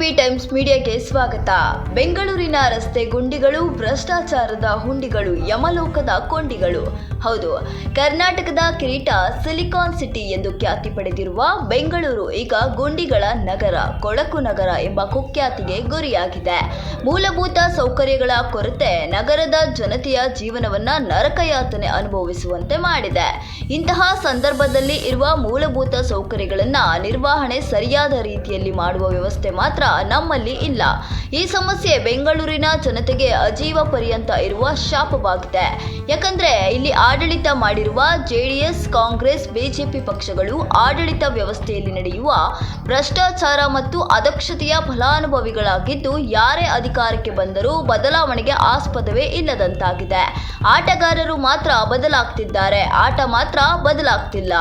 B times ಮೀಡಿಯಾಗೆ ಸ್ವಾಗತ. ಬೆಂಗಳೂರಿನ ರಸ್ತೆ ಗುಂಡಿಗಳು, ಭ್ರಷ್ಟಾಚಾರದ ಹುಂಡಿಗಳು, ಯಮಲೋಕದ ಕೊಂಡಿಗಳು. ಹೌದು, ಕರ್ನಾಟಕದ ಕಿರೀಟ ಸಿಲಿಕಾನ್ ಸಿಟಿ ಎಂದು ಖ್ಯಾತಿ ಪಡೆದಿರುವ ಬೆಂಗಳೂರು ಈಗ ಗುಂಡಿಗಳ ನಗರ, ಕೊಳಕು ನಗರ ಎಂಬ ಕುಖ್ಯಾತಿಗೆ ಗುರಿಯಾಗಿದೆ. ಮೂಲಭೂತ ಸೌಕರ್ಯಗಳ ಕೊರತೆ ನಗರದ ಜನತೆಯ ಜೀವನವನ್ನ ನರಕಯಾತನೆ ಅನುಭವಿಸುವಂತೆ ಮಾಡಿದೆ. ಇಂತಹ ಸಂದರ್ಭದಲ್ಲಿ ಇರುವ ಮೂಲಭೂತ ಸೌಕರ್ಯಗಳನ್ನ ನಿರ್ವಹಣೆ ಸರಿಯಾದ ರೀತಿಯಲ್ಲಿ ಮಾಡುವ ವ್ಯವಸ್ಥೆ ಮಾತ್ರ ನಮ್ಮಲ್ಲಿ ಇಲ್ಲ. ಈ ಸಮಸ್ಯೆ ಬೆಂಗಳೂರಿನ ಜನತೆಗೆ ಅಜೀವ ಪರ್ಯಂತ ಇರುವ ಶಾಪವಾಗಿದೆ. ಯಾಕಂದ್ರೆ ಇಲ್ಲಿ ಆಡಳಿತ ಮಾಡಿರುವ ಜೆಡಿಎಸ್, ಕಾಂಗ್ರೆಸ್, ಬಿಜೆಪಿ ಪಕ್ಷಗಳು ಆಡಳಿತ ವ್ಯವಸ್ಥೆಯಲ್ಲಿ ನಡೆಯುವ ಭ್ರಷ್ಟಾಚಾರ ಮತ್ತು ಅದಕ್ಷತೆಯ ಫಲಾನುಭವಿಗಳಾಗಿದ್ದು ಯಾರೇ ಅಧಿಕಾರಕ್ಕೆ ಬಂದರೂ ಬದಲಾವಣೆಗೆ ಆಸ್ಪದವೇ ಇಲ್ಲದಂತಾಗಿದೆ. ಆಟಗಾರರು ಮಾತ್ರ ಬದಲಾಗ್ತಿದ್ದಾರೆ. ಆಟ ಮಾತ್ರ ಬದಲಾಗ್ತಿಲ್ಲ.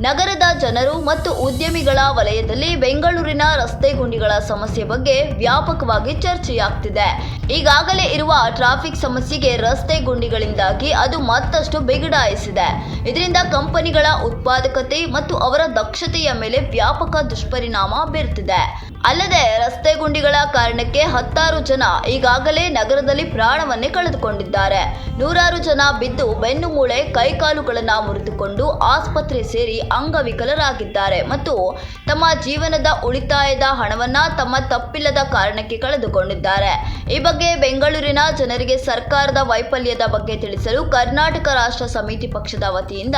ನಗರದ ಜನರು ಮತ್ತು ಉದ್ಯಮಿಗಳ ವಲಯದಲ್ಲಿ ಬೆಂಗಳೂರಿನ ರಸ್ತೆ ಗುಂಡಿಗಳ ಸಮಸ್ಯೆ ಬಗ್ಗೆ ವ್ಯಾಪಕವಾಗಿ ಚರ್ಚೆಯಾಗ್ತಿದೆ. ಈಗಾಗಲೇ ಇರುವ ಟ್ರಾಫಿಕ್ ಸಮಸ್ಯೆಗೆ ರಸ್ತೆ ಗುಂಡಿಗಳಿಂದಾಗಿ ಅದು ಮತ್ತಷ್ಟು ಬಿಗಡಾಯಿಸಿದೆ. ಇದರಿಂದ ಕಂಪನಿಗಳ ಉತ್ಪಾದಕತೆ ಮತ್ತು ಅವರ ದಕ್ಷತೆಯ ಮೇಲೆ ವ್ಯಾಪಕ ದುಷ್ಪರಿಣಾಮ ಬೀರ್ತಿದೆ. ಅಲ್ಲದೆ ರಸ್ತೆ ಗುಂಡಿಗಳ ಕಾರಣಕ್ಕೆ ಹತ್ತಾರು ಜನ ಈಗಾಗಲೇ ನಗರದಲ್ಲಿ ಪ್ರಾಣವನ್ನೇ ಕಳೆದುಕೊಂಡಿದ್ದಾರೆ. ನೂರಾರು ಜನ ಬಿದ್ದು ಬೆನ್ನು ಮೂಳೆ, ಕೈಕಾಲುಗಳನ್ನು ಮುರಿದುಕೊಂಡು ಆಸ್ಪತ್ರೆ ಸೇರಿ ಅಂಗವಿಕಲರಾಗಿದ್ದಾರೆ ಮತ್ತು ತಮ್ಮ ಜೀವನದ ಉಳಿತಾಯದ ಹಣವನ್ನ ತಮ್ಮ ತಪ್ಪಿಲ್ಲದ ಕಾರಣಕ್ಕೆ ಕಳೆದುಕೊಂಡಿದ್ದಾರೆ. ಈ ಬಗ್ಗೆ ಬೆಂಗಳೂರಿನ ಜನರಿಗೆ ಸರ್ಕಾರದ ವೈಫಲ್ಯದ ಬಗ್ಗೆ ತಿಳಿಸಲು ಕರ್ನಾಟಕ ರಾಷ್ಟ್ರ ಸಮಿತಿ ಪಕ್ಷದ ವತಿಯಿಂದ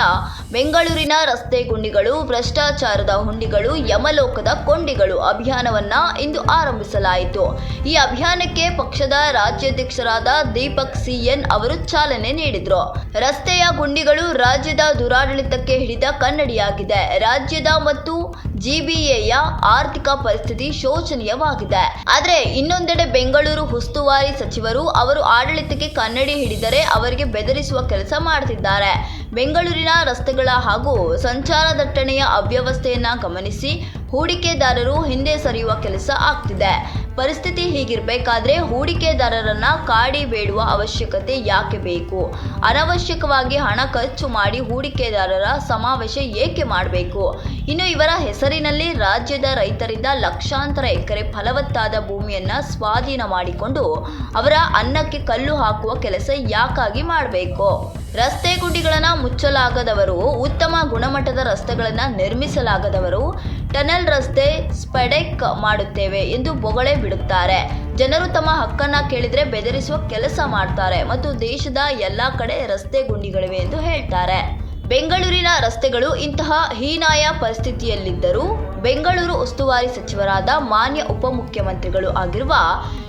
ಬೆಂಗಳೂರಿನ ರಸ್ತೆ ಗುಂಡಿಗಳು, ಭ್ರಷ್ಟಾಚಾರದ ಹುಂಡಿಗಳು, ಯಮಲೋಕದ ಕೊಂಡಿಗಳು ಅಭಿಯಾನವನ್ನ ಇಂದು ಆರಂಭಿಸಲಾಯಿತು. ಈ ಅಭಿಯಾನಕ್ಕೆ ಪಕ್ಷದ ರಾಜ್ಯಾಧ್ಯಕ್ಷರಾದ ದೀಪಕ್ ಸಿಎನ್ ಅವರು ಚಾಲನೆ ನೀಡಿದ್ರು. ರಸ್ತೆಯ ಗುಂಡಿಗಳು ರಾಜ್ಯದ ದುರಾಡಳಿತಕ್ಕೆ ಹಿಡಿದ ಕನ್ನಡಿಯಾಗಿದೆ ರಾಜ್ಯದ ಮತ್ತು ಜಿಬಿಎಯ ಆರ್ಥಿಕ ಪರಿಸ್ಥಿತಿ ಶೋಚನೀಯವಾಗಿದೆ. ಆದರೆ ಇನ್ನೊಂದೆಡೆ ಬೆಂಗಳೂರು ಉಸ್ತುವಾರಿ ಸಚಿವರು ಅವರು ಆಡಳಿತಕ್ಕೆ ಕನ್ನಡಿ ಹಿಡಿದರೆ ಅವರಿಗೆ ಬೆದರಿಸುವ ಕೆಲಸ ಮಾಡ್ತಿದ್ದಾರೆ. ಬೆಂಗಳೂರಿನ ರಸ್ತೆಗಳ ಹಾಗೂ ಸಂಚಾರ ದಟ್ಟಣೆಯ ಅವ್ಯವಸ್ಥೆಯನ್ನು ಗಮನಿಸಿ ಹೂಡಿಕೆದಾರರು ಹಿಂದೆ ಸರಿಯುವ ಕೆಲಸ ಆಗ್ತಿದೆ. ಪರಿಸ್ಥಿತಿ ಹೀಗಿರಬೇಕಾದ್ರೆ ಹೂಡಿಕೆದಾರರನ್ನ ಕಾಡಿ ಬೇಡುವ ಅವಶ್ಯಕತೆ ಯಾಕೆ ಬೇಕು? ಅನವಶ್ಯಕವಾಗಿ ಹಣ ಖರ್ಚು ಮಾಡಿ ಹೂಡಿಕೆದಾರರ ಸಮಾವೇಶ ಏಕೆ ಮಾಡಬೇಕು? ಇನ್ನು ಇವರ ಹೆಸರಿನಲ್ಲಿ ರಾಜ್ಯದ ರೈತರಿಂದ ಲಕ್ಷಾಂತರ ಎಕರೆ ಫಲವತ್ತಾದ ಭೂಮಿಯನ್ನ ಸ್ವಾಧೀನ ಮಾಡಿಕೊಂಡು ಅವರ ಅನ್ನಕ್ಕೆ ಕಲ್ಲು ಹಾಕುವ ಕೆಲಸ ಯಾಕಾಗಿ ಮಾಡಬೇಕು? ರಸ್ತೆ ಗುಂಡಿಗಳನ್ನು ಮುಚ್ಚಲಾಗದವರು, ಉತ್ತಮ ಗುಣಮಟ್ಟದ ರಸ್ತೆಗಳನ್ನು ನಿರ್ಮಿಸಲಾಗದವರು, ಟನಲ್ ರಸ್ತೆ ಸ್ಪೆಡೆಕ್ ಮಾಡುತ್ತೇವೆ ಎಂದು ಬೊಗಳೆ ಬಿಡುತ್ತಾರೆ. ಜನರು ತಮ್ಮ ಹಕ್ಕನ್ನ ಕೇಳಿದ್ರೆ ಬೆದರಿಸುವ ಕೆಲಸ ಮಾಡ್ತಾರೆ ಮತ್ತು ದೇಶದ ಎಲ್ಲಾ ಕಡೆ ರಸ್ತೆ ಗುಂಡಿಗಳಿವೆ ಎಂದು ಹೇಳ್ತಾರೆ. ಬೆಂಗಳೂರಿನ ರಸ್ತೆಗಳು ಇಂತಹ ಹೀನಾಯ ಪರಿಸ್ಥಿತಿಯಲ್ಲಿದ್ದರೂ ಬೆಂಗಳೂರು ಉಸ್ತುವಾರಿ ಸಚಿವರಾದ ಮಾನ್ಯ ಉಪಮುಖ್ಯಮಂತ್ರಿಗಳು ಆಗಿರುವ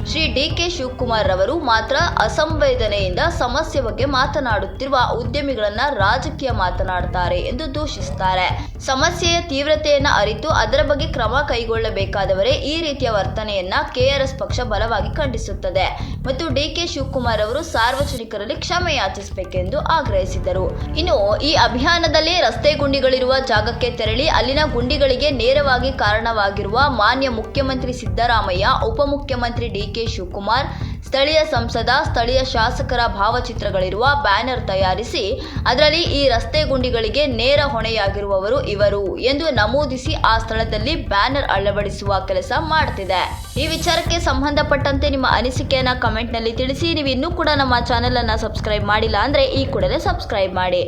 ಶ್ರೀ ಡಿ ಕೆ ಶಿವಕುಮಾರ್ ರವರು ಮಾತ್ರ ಅಸಂವೇದನೆಯಿಂದ ಸಮಸ್ಯೆ ಬಗ್ಗೆ ಮಾತನಾಡುತ್ತಿರುವ ಉದ್ಯಮಿಗಳನ್ನ ರಾಜಕೀಯ ಮಾತನಾಡುತ್ತಾರೆ ಎಂದು ದೂಷಿಸುತ್ತಾರೆ. ಸಮಸ್ಯೆಯ ತೀವ್ರತೆಯನ್ನ ಅರಿತು ಅದರ ಬಗ್ಗೆ ಕ್ರಮ ಕೈಗೊಳ್ಳಬೇಕಾದವರೇ ಈ ರೀತಿಯ ವರ್ತನೆಯನ್ನ ಕೆಆರ್ಎಸ್ ಪಕ್ಷ ಬಲವಾಗಿ ಖಂಡಿಸುತ್ತದೆ ಮತ್ತು ಡಿ ಕೆ ಶಿವಕುಮಾರ್ ಅವರು ಸಾರ್ವಜನಿಕರಲ್ಲಿ ಕ್ಷಮೆ ಯಾಚಿಸಬೇಕೆಂದು ಆಗ್ರಹಿಸಿದರು. ಇನ್ನು ಈ ಅಭಿಯಾನದಲ್ಲಿ ರಸ್ತೆ ಗುಂಡಿಗಳಿರುವ ಜಾಗಕ್ಕೆ ತೆರಳಿ ಅಲ್ಲಿನ ಗುಂಡಿಗಳಿಗೆ ನೇರವಾಗಿ ಕಾರಣವಾಗಿರುವ ಮಾನ್ಯ ಮುಖ್ಯಮಂತ್ರಿ ಸಿದ್ದರಾಮಯ್ಯ, ಉಪಮುಖ್ಯಮಂತ್ರಿ ಡಿಕೆ ಶಿವಕುಮಾರ್, ಸ್ಥಳೀಯ ಸಂಸದ, ಸ್ಥಳೀಯ ಶಾಸಕರ ಭಾವಚಿತ್ರಗಳಿರುವ ಬ್ಯಾನರ್ ತಯಾರಿಸಿ ಅದರಲ್ಲಿ ಈ ರಸ್ತೆ ಗುಂಡಿಗಳಿಗೆ ನೇರ ಹೊಣೆಯಾಗಿರುವವರು ಇವರು ಎಂದು ನಮೂದಿಸಿ ಆ ಸ್ಥಳದಲ್ಲಿ ಬ್ಯಾನರ್ ಅಳವಡಿಸುವ ಕೆಲಸ ಮಾಡ್ತಿದೆ. ಈ ವಿಚಾರಕ್ಕೆ ಸಂಬಂಧಪಟ್ಟಂತೆ ನಿಮ್ಮ ಅನಿಸಿಕೆಯನ್ನ ಕಮೆಂಟ್ನಲ್ಲಿ ತಿಳಿಸಿ. ನೀವು ಇನ್ನೂ ಕೂಡ ನಮ್ಮ ಚಾನೆಲ್ ಅನ್ನ ಸಬ್ಸ್ಕ್ರೈಬ್ ಮಾಡಿಲ್ಲ ಅಂದ್ರೆ ಈ ಕೂಡಲೇ ಸಬ್ಸ್ಕ್ರೈಬ್ ಮಾಡಿ.